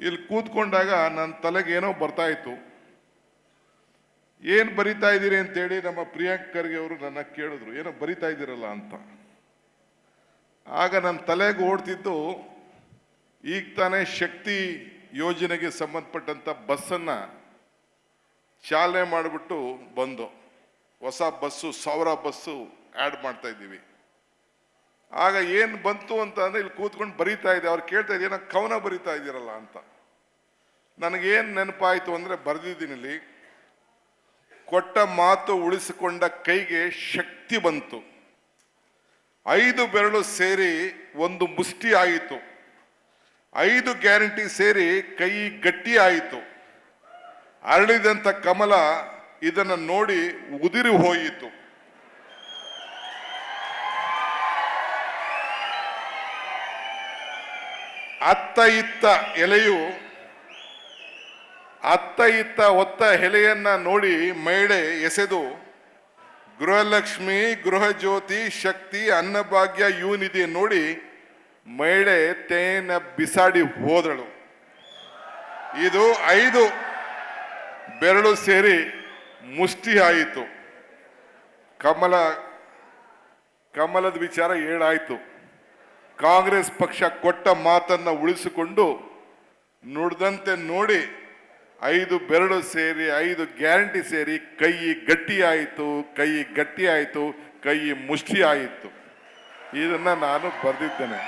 ಇಲ್ಲಿ ಕೂತ್ಕೊಂಡಾಗ ನನ್ನ ತಲೆಗೆ ಏನೋ ಬರ್ತಾ ಇತ್ತು. ಏನು ಬರಿತಾ ಇದ್ದೀರಿ ಅಂತೇಳಿ ನಮ್ಮ ಪ್ರಿಯಾಂಕ್ ಖರ್ಗೆ ಅವರು ನನ್ನ ಕೇಳಿದ್ರು. ಏನೋ ಬರಿತಾ ಇದ್ದೀರಲ್ಲ ಅಂತ. ಆಗ ನನ್ನ ತಲೆಗೆ ಓಡ್ತಿದ್ದು ಈಗ ತಾನೇ ಶಕ್ತಿ ಯೋಜನೆಗೆ ಸಂಬಂಧಪಟ್ಟಂಥ ಬಸ್ಸನ್ನು ಚಾಲನೆ ಮಾಡಿಬಿಟ್ಟು ಬಂದು. ಹೊಸ ಬಸ್ಸು, ಸಾವಿರ ಬಸ್ಸು ಆ್ಯಡ್ ಮಾಡ್ತಾ ಇದ್ದೀವಿ. ಆಗ ಏನು ಬಂತು ಅಂತ ಅಂದರೆ ಇಲ್ಲಿ ಕೂತ್ಕೊಂಡು ಬರೀತಾ ಇದೆ. ಅವ್ರು ಕೇಳ್ತಾ ಇದ್ದೆ ಏನೋ ಕವನ ಬರಿತಾ ಇದ್ದೀರಲ್ಲ ಅಂತ. ನನಗೇನು ನೆನಪಾಯಿತು ಅಂದರೆ ಬರೆದಿದ್ದೀನಿ ಇಲ್ಲಿ. ಕೊಟ್ಟ ಮಾತು ಉಳಿಸಿಕೊಂಡ ಕೈಗೆ ಶಕ್ತಿ ಬಂತು. ಐದು ಬೆರಳು ಸೇರಿ ಒಂದು ಮುಷ್ಟಿ ಆಯಿತು. ಐದು ಗ್ಯಾರಂಟಿ ಸೇರಿ ಕೈ ಗಟ್ಟಿ ಆಯಿತು. ಅರಳಿದಂಥ ಕಮಲ ಇದನ್ನು ನೋಡಿ ಉದಿರಿ ಹೋಯಿತು. ಅತ್ತ ಇತ್ತ ಎಲೆಯು ಅತ್ತ ಇತ್ತ ಒತ್ತ ಎಲೆಯನ್ನ ನೋಡಿ ಮಹಿಳೆ ಎಸೆದು, ಗೃಹಲಕ್ಷ್ಮಿ, ಗೃಹಜ್ಯೋತಿ, ಶಕ್ತಿ, ಅನ್ನಭಾಗ್ಯ ಯೂನಿದೆ ನೋಡಿ ಮಹಿಳೆ ತೇನ ಬಿಸಾಡಿ ಹೋದಳು. ಇದು ಐದು ಬೆರಳು ಸೇರಿ ಮುಷ್ಟಿ ಆಯಿತು. ಕಮಲ, ಕಮಲದ ವಿಚಾರ ಏಳಾಯ್ತು. ಕಾಂಗ್ರೆಸ್ ಪಕ್ಷ ಕೊಟ್ಟ ಮಾತನ್ನ ಉಳಿಸಿಕೊಂಡು ನುಡಿದಂತೆ ನೋಡಿ ಐದು ಬೆರಳು ಸೇರಿ, ಐದು ಗ್ಯಾರಂಟಿ ಸೇರಿ ಕೈ ಗಟ್ಟಿ ಆಯಿತು ಕೈ ಗಟ್ಟಿ ಆಯಿತು ಕೈ ಮುಷ್ಟಿ ಆಯಿತು ಇದನ್ನ ನಾನು ಬರೆದಿದ್ದೇನೆ.